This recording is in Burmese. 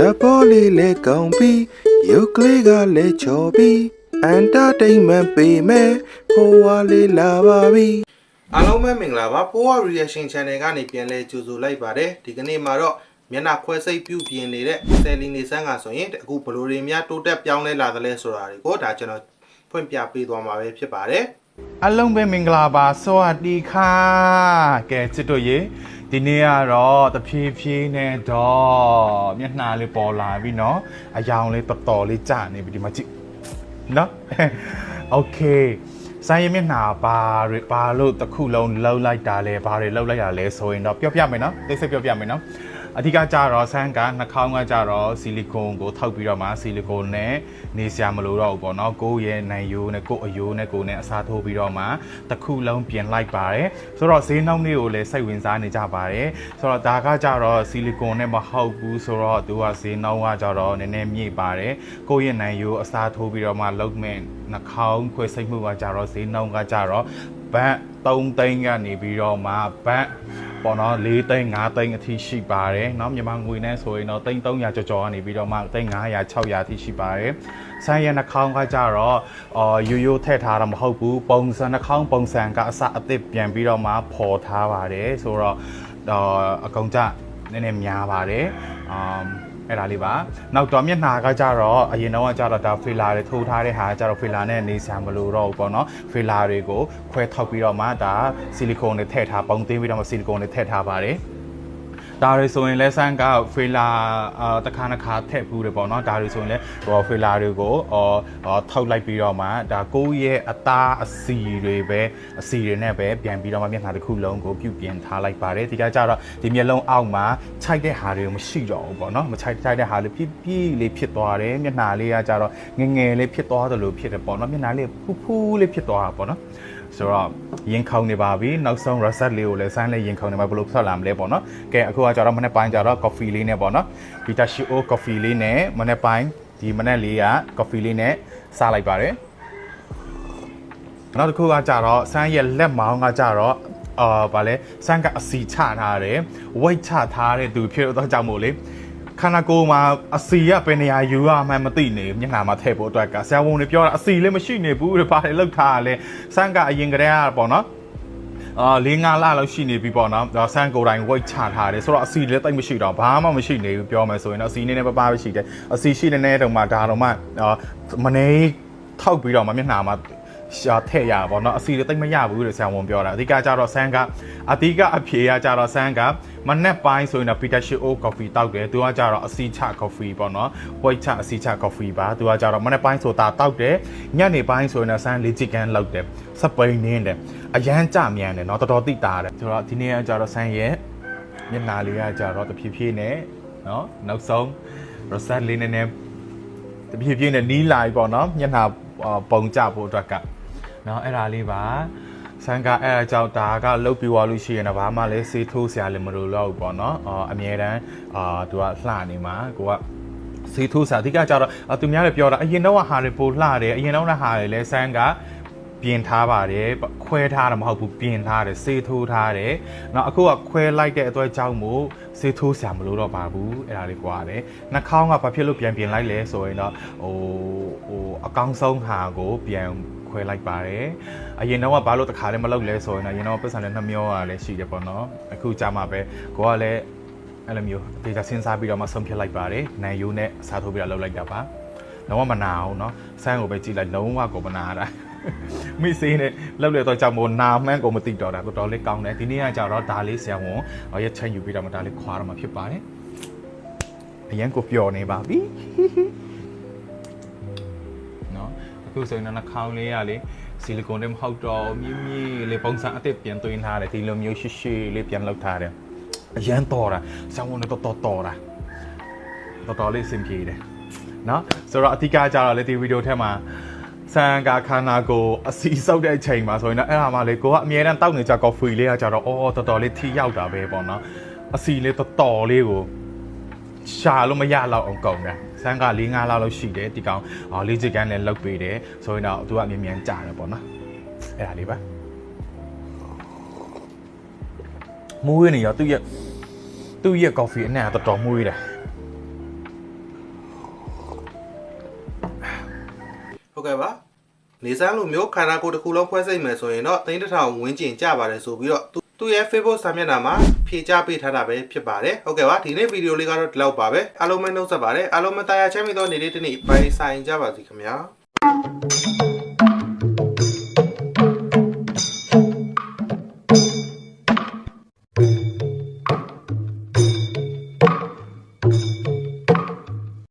တပေါ်လေးလဲကောင်းပြီရုပ်ကလေးကလဲချော်ပြီအန်တာတိန်မန်ပေမဲ့ဖိုးဝါလေးလာပါပြီအားလုံးပဲမင်္ဂလာပါဖိုးဝါ reaction channel ကနေပြန်လဲကြိုဆိုလိုက်ပါတယ်ဒီကနေ့မှာတော့မျက်နှာခွဲစိတ်ပြုပြင်နေတဲ့ဆယ်လီနေဆန်းကဆိုရင်အခုဘလိုတွေများတိုးတက်ပြောင်းလဲလာသလဲဆိုတာတွေကိုဒါကျွန်တော်ဖွင့်ပြပေးသွားမှာပဲဖြစ်ပါတယ်အလုံးပဲမင်္ဂလာပါဆောအတီခါကဲချစ်တို့ရေ ဒီနေ့ကတော့တဖြည်းဖြည်းနဲ့တော့မျက်နှာလေးပေါ်လာပြီเนาะအယောင်လေးတော်တော်လေးကျနေပြီဒီမှာကြည့်เนาะ โอเคဆိုင်ရမျက်နှာဘာတွေဘာလို့တစ်ခုလုံးလှုပ်လိုက်တာလဲဘာတွေလှုပ်လိုက်တာလဲဆိုရင်တော့ပြောပြမယ်เนาะသိစိတ်ပြောပြမယ်เนาะ အဓိကကြတော့ဆန်းကနှာခေါင်းကကြတော့ဆီလီကွန်ကိုထောက်ပြီးတော့မှဆီလီကွန်နဲ့နေစရာမလိုတော့ဘူးပေါ့နော်ကိုယ့်ရဲ့နိုင်ယိုးနဲ့ကိုယ့်အယိုးနဲ့ကိုယ်နဲ့အစားထိုးပြီးတော့မှတစ်ခုလုံးပြင်လိုက်ပါတယ်ဆိုတော့ဈေးနှုန်းလေးကိုလည်းစိတ်ဝင်စားနေကြပါတယ်ဆိုတော့ဒါကကြတော့ဆီလီကွန်နဲ့မဟုတ်ဘူးဆိုတော့သူကဈေးနှုန်းကကြတော့နည်းနည်းမြင့်ပါတယ်ကိုယ့်ရဲ့နိုင်ယိုးအစားထိုးပြီးတော့မှလုံးမဲ့နှာခေါင်းခွဲစိတ်မှုကကြတော့ဈေးနှုန်းကကြတော့ဘတ်3သိန်းကနေပြီးတော့မှဘတ် ပေါ့နော်4သိန်း5သိန်းအထိရှိပါတယ်เนาะမြန်မာငွေနဲ့ဆိုရင်တော့သိန်း300ကျော်ကျော်ကနေပြီးတော့မှသိန်း900 600အထိရှိပါတယ်ဆိုင်ရနှာခေါင်းကကြတော့အော်ရိုးရိုးထည့်ထားတာမဟုတ်ဘူးပုံစံနှာခေါင်းပုံစံကအစအသစ်ပြန်ပြီးတော့မှပေါ်ထားပါတယ်ဆိုတော့တော့အကောင်ကြနည်းနည်းများပါတယ် အမ်အဲ့ဒါလေးပါနောက်တော့မျက်နှာကကြတော့အရင်တော့ကကြတော့ဒါဖေလာတွေထိုးထားတဲ့ဟာကကြတော့ဖေလာနဲ့နေဆံမလို့တော့ဘူးပေါ့နော်ဖေလာတွေကိုခွဲထောက်ပြီးတော့မှဒါဆီလီကွန်တွေထည့်ထားပုံသိမ်းပြီးတော့မှဆီလီကွန်တွေထည့်ထားပါတယ် ဒါတွေဆိုရင်လဲဆန်းကဖေလာအာတစ်ခါတစ်ခါထည့်ဘူးတယ်ပေါ့နော်ဒါတွေဆိုရင်လဲဟိုဖေလာတွေကိုအော်အော်ထောက်လိုက်ပြီးတော့မှဒါကိုယ့်ရဲ့အသားအစီတွေပဲအစီတွေနဲ့ပဲပြန်ပြီးတော့မှမျက်နှာတစ်ခုလုံးကိုပြုပြင်ထားလိုက်ပါတယ်ဒီကကြတော့ဒီမျက်လုံးအောက်မှာခြိုက်တဲ့ဟာတွေမရှိတော့ဘူးပေါ့နော်မခြိုက်ခြိုက်တဲ့ဟာလေးပြည့်ပြည့်လေးဖြစ်သွားတယ်မျက်နှာလေးကကြတော့ငယ်ငယ်လေးဖြစ်သွားသလိုဖြစ်တယ်ပေါ့နော်မျက်နှာလေးဖူးဖူးလေးဖြစ်သွားတာပေါ့နော် ဆိုတော့ရင်ခုန်နေပါပြီနောက်ဆုံး reset လေးကိုလည်းဆိုင်းလေးရင်ခုန်နေမှာဘယ်လိုဆက်လာမလဲပေါ့နော်ကဲအခုကကျတော့မနေ့ပိုင်းကျတော့ coffee လေးနဲ့ပေါ့နော် Vita Shio coffee လေးနဲ့မနေ့ပိုင်းဒီမနေ့လေးက coffee လေးနဲ့စားလိုက်ပါတယ်နောက်တစ်ခုကကြတော့ဆိုင်းရဲ့လက်မောင်းကကြတော့အာဗာလဲစမ်းကအစီချထားတယ် weight ချထားတဲ့သူဖြစ်တော့ကြောင့်မို့လေ ခန္ဓာကိုယ်မှာအစီရပဲနေရာယူရမှန်းမသိနေမျက်နှာမှာထည့်ဖို့အတွက်ကဆရာဝန်တွေပြောတာအစီလည်းမရှိနေဘူးတဲ့ဘာလဲလောက်ထားရလဲစမ်းကအရင်ကတည်းကပေါ့နော်အာ၄၅လလောက်ရှိနေပြီပေါ့နော်ဒါဆန်ကိုယ်တိုင် weight ချထားတယ်ဆိုတော့အစီလည်းတိတ်မရှိတော့ဘာမှမရှိနေဘူးပြောမယ်ဆိုရင်တော့အစီနည်းနည်းပပပဲရှိတယ်အစီရှိနေနေတော့မှဒါတော့မှအာမနေထောက်ပြီးတော့မှမျက်နှာမှာ ရှာထည့်ရပါတော့เนาะအစီတွေတိတ်မရဘူးလို့ဆရာဝန်ပြောတာအဓိကကြတော့ဆန်းကအဓိကအဖြေကကြတော့ဆန်းကမနက်ပိုင်းဆိုရင်တော့ Peter Shio coffee တောက်တယ်သူကကြတော့အစီချ coffee ပေါ့เนาะ white ချအစီချ coffee ပါသူကကြတော့မနက်ပိုင်းဆိုတာတောက်တယ်ညနေပိုင်းဆိုရင်တော့ဆန်းလေးချစ်ကန်လောက်တယ်စပိန်နင်းတယ်အရန်ကြမြန်တယ်เนาะတော်တော်တိတာတယ်ဆိုတော့ဒီနေ့ကကြတော့ဆန်းရဲ့မျက်နှာလေးကကြတော့တဖြည်းဖြည်းနဲ့เนาะနောက်ဆုံး rosette လေးနည်းနည်းတဖြည်းဖြည်းနဲ့နီးလာပြီပေါ့เนาะမျက်နှာပုံကြဖို့အတွက်က เนาะအဲ့ဒါလေးပါဆန်ကအဲ့အကြောင်းဒါကလုတ်ပြီးသွားလို့ရှိရင်တော့ဘာမှလည်းစေးထိုးစရာလည်းမလိုတော့ဘူးပေါ့နော်အော်အမြဲတမ်းအာသူကလှနေမှာကိုကစေးထိုးစရာအဓိကကျတော့သူများလည်းပြောတာအရင်တော့ဟာတွေပိုလှတယ်အရင်တော့ဟာတွေလည်းဆန်ကပြင်ထားပါတယ်ခွဲထားတာမဟုတ်ဘူးပြင်ထားတယ်စေးထိုးထားတယ်เนาะအခုကခွဲလိုက်တဲ့အတွက်ကြောင့်မို့စေးထိုးစရာမလိုတော့ပါဘူးအဲ့ဒါလေးကွာတယ်နှာခေါင်းကဘာဖြစ်လို့ပြန်ပြင်လိုက်လဲဆိုရင်တော့ဟိုဟိုအကောင်းဆုံးဟာကိုပြန် ခွဲလိုက်ပါတယ်အရင်တော့ကဘာလို့တခါလည်းမလုပ်လဲဆိုရင်တော့အရင်တော့ပတ်စံလည်းနှမျောရလည်းရှိတယ်ပေါ့နော်အခုကြာမှပဲကိုကလည်းအဲ့လိုမျိုးဒေတာစဉ်းစားပြီးတော့မှဆုံးဖြတ်လိုက်ပါတယ်နိုင်ယိုးနဲ့အစားထိုးပြီးတော့လုပ်လိုက်တာပါလုံးဝမနာအောင်เนาะဆန်းကိုပဲကြည့်လိုက်လုံးဝကိုမနာတာမိစေးနဲ့လောက်လေတော့ကြောင့်မို့နာမှန်းကိုမသိတော့တာတော်တော်လေးကောင်းတယ်ဒီနေ့ကကြတော့ဒါလေးဆရာဝန်ရက်ချက်ယူပြီးတော့မှဒါလေးခွာတော့မှဖြစ်ပါတယ်အရင်ကိုပျော်နေပါပြီနော် အခုဆိုရင်တော့နှာခေါင်းလေးကလေဆီလီကွန်တွေမဟုတ်တော့မြင်းမြင်းလေးပုံစံအသစ်ပြန်သွင်းထားတယ်ဒီလိုမျိုးရှိရှိလေးပြန်လုပ်ထားတယ်အရန်တော်တာဆရာဝန်နဲ့တော်တော်တော်တာတော်တော်လေးအဆင်ပြေတယ်နော်ဆိုတော့အဓိကကြတော့လေဒီဗီဒီယိုထဲမှာဆန်ကခန္ဓာကိုယ်အစီစောက်တဲ့အချိန်မှာဆိုရင်တော့အဲ့ဒါမှလေကိုကအမြဲတမ်းတောက်နေကြ coffee လေးကကြတော့အော်တော်တော်လေးထိရောက်တာပဲပေါ့နော်အစီလေးတော်တော်လေးကိုရှာလို့မရတော့အောင်ကုန်တယ် စမ်းက၄၅လောက်လောက်ရှိတယ်ဒီကောင်လေးချစ်ကန်းလည်းလောက်ပေးတယ်ဆိုရင်တော့သူကမြ мян ကြတယ်ပေါ့နော်အဲ့ဒါလေးပါမူးရနေရောသူ့ရဲ့သူ့ရဲ့ coffee အနံ့ကတော်တော်မူးရတာဟုတ်ကဲ့ပါလေဆန်းလိုမျိုးခန္ဓာကိုယ်တစ်ခုလုံးခွဲစိတ်မယ်ဆိုရင်တော့သိန်းတစ်ထောင်ဝန်းကျင်ကျပါတယ်ဆိုပြီးတော့သူ သူ့ရဲ့ Facebook စာမျက်နှာမှာဖြေကြားပေးထားတာပဲဖြစ်ပါတယ်ဟုတ်ကဲ့ပါဒီနေ့ဗီဒီယိုလေးကတော့ဒီလောက်ပါပဲအားလုံးပဲနှုတ်ဆက်ပါတယ်အားလုံးမတရားချမ်းမြေ့သောနေ့လေးတစ်နေ့ပိုင်ဆိုင်ကြပါစီခင်ဗျာ